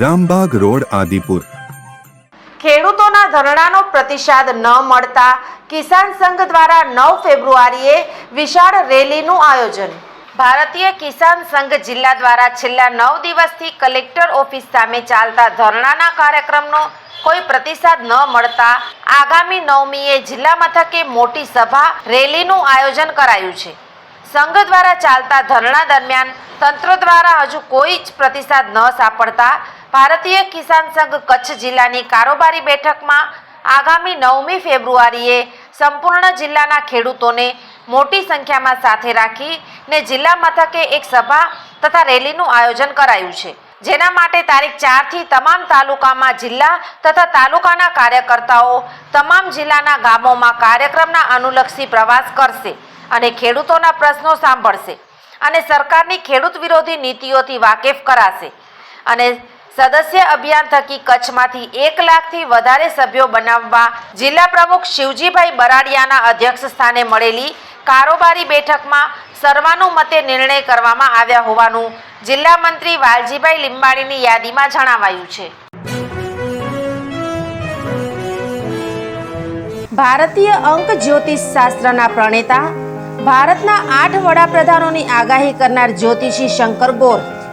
Rambag road, Adipur. ખેડૂતોના ધરણાનો પ્રતિસાદ ન મળતા કિસાન સંઘ દ્વારા નવ ફેબ્રુઆરીએ વિશાળ રેલીનું આયોજન. ભારતીય કિસાન સંઘ જિલ્લા દ્વારા છેલ્લા નવ દિવસથી કલેક્ટર ઓફિસ સામે ચાલતા ધરણાના કાર્યક્રમનો કોઈ પ્રતિસાદ ન મળતા આગામી નવમીએ જિલ્લા મથકે મોટી સભા રેલીનું આયોજન કરાયું છે. સંઘ દ્વારા ચાલતા ધરણા દરમિયાન તંત્ર દ્વારા હજુ કોઈ જ પ્રતિસાદ ન સાંપડતા ભારતીય કિસાન સંઘ કચ્છ જિલ્લાની કારોબારી બેઠકમાં આગામી નવમી ફેબ્રુઆરીએ સંપૂર્ણ જિલ્લાના ખેડૂતોને મોટી સંખ્યામાં સાથે રાખી ને જિલ્લા મથકે એક સભા તથા રેલીનું આયોજન કરાયું છે. જેના માટે તારીખ ચારથી તમામ તાલુકામાં જિલ્લા તથા તાલુકાના કાર્યકર્તાઓ તમામ જિલ્લાના ગામોમાં કાર્યક્રમના અનુલક્ષી પ્રવાસ કરશે અને ખેડૂતોના પ્રશ્નો સાંભળશે અને સરકારની ખેડૂત વિરોધી નીતિઓથી વાકેફ કરાશે. અને સદસ્ય અભિયાન થકી કચ્છમાંથી એક લાખથી વધારે સભ્યો બનાવવા જિલ્લા પ્રમુખ શિવજીભાઈ બરાડિયાના અધ્યક્ષ સ્થાને મળેલી કારોબારી બેઠકમાં સર્વાનુમતે નિર્ણય કરવામાં આવ્યા હોવાનું જિલ્લા મંત્રી વાલજીભાઈ લીંબાણીની યાદીમાં જણાવાયું છે. ભારતીય અંક જ્યોતિષ શાસ્ત્રના પ્રણેતા, ભારતના આઠ વડાપ્રધાનોની આગાહી કરનાર જ્યોતિષી શંકર ગોર